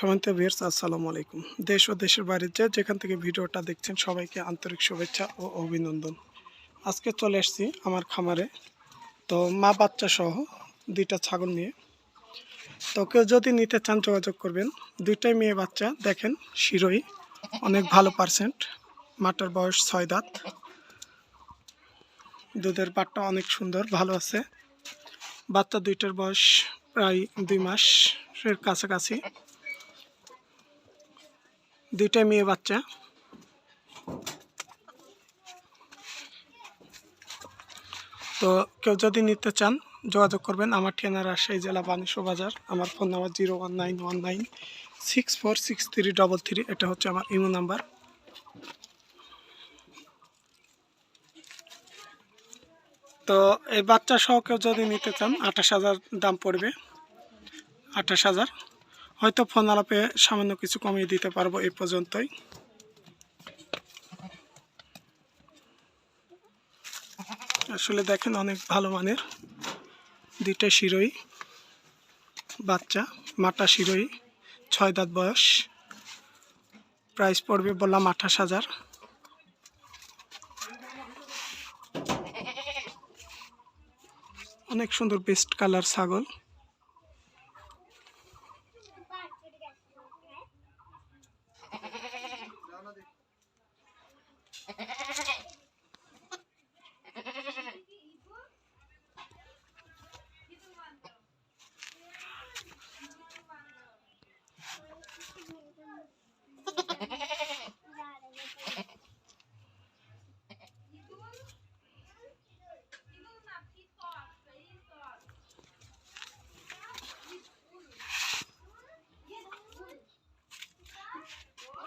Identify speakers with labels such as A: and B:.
A: সমান্ত viewers আসসালামু আলাইকুম। দেশ ও দেশের বাইরে যে যেখান থেকে ভিডিওটা দেখছেন, সবাইকে আন্তরিক শুভেচ্ছা ও অভিনন্দন। আজকে চলে এসেছি আমার খামারে। তো মা বাচ্চা সহ দুইটা ছাগল নিয়ে। তো কেউ যদি নিতে চান যোগাযোগ করবেন। দুইটাই মেয়ে বাচ্চা, দেখেন শিরোই, অনেক ভালো পার্সেন্ট মাটার বয়স ছয় দাঁত। দুধের পাটটা অনেক সুন্দর, ভালো আছে। বাচ্চা দুইটার বয়স প্রায় দুই মাসের কাছাকাছি। দুইটা মেয়ে বাচ্চা। তো কেউ যদি নিতে চান, যোগাযোগ করবেন আমার ঠিকানা রাজশাহী জেলা বানেশ্বর বাজার। আমার phone number zero one nine one nine six four six three double three, এটা হচ্ছে আমার ইমো নাম্বার। তো এই বাচ্চা সহ কেউ যদি নিতে চান, আঠাশ হাজার দাম পড়বে। আঠাশ হাজার। হয়তো ফোন আলাপে সামান্য কিছু কমিয়ে দিতে পারব এই পর্যন্তই। আসলে দেখেন অনেক ভালো মানের। দুইটা শিরোই, বাচ্চা, মাটা শিরোই, ছয় দাঁত বয়স। প্রাইস পড়বে বললাম আঠাশ হাজার। অনেক সুন্দর বেস্ট কালার ছাগল।